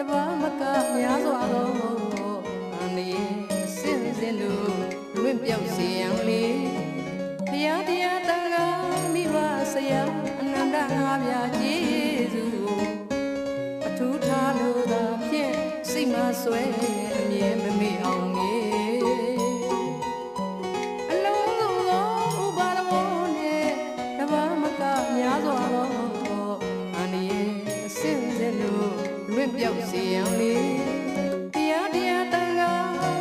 တပါမကများစွာသောအန္တရာယ်စင်စင်လို့လွင့်ပြောက်စေရန်လေဘုရားတရားတန်ခါမိဘဆရာအနန္တငါးပြားကျေးဇူးအထူးထားလို့သာဖြင့်စိတ်မဆွဲအမြဲမမေ့အောင် စီယံလေးတရားတရားတန်ခါ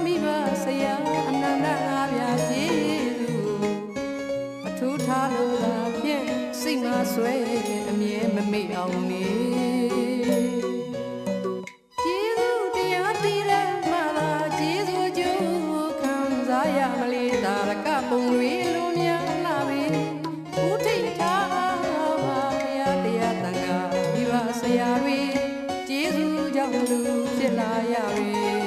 မိဘဆရာအနန္တငါးပြားကျေးဇူးအထူးထားလို့သာဖြင့်စိတ်ငါဆွဲအမြဲမမေ့အောင်နေကျေးဇူးတရားတည်တဲ့မှသာကျေးဇူးကျိုးခံစားရမလေးသာရကပုံတွေလိုများ ရောက်လူဖြစ်လာရပြီ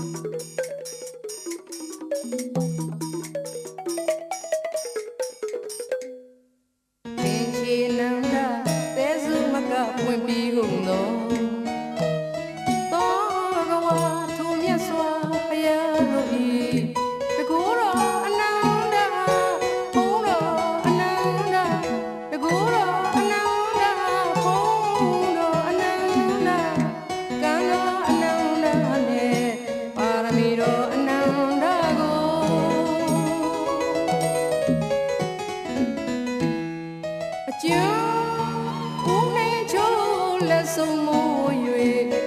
미국 너. လက်ဆုံးမိုး၍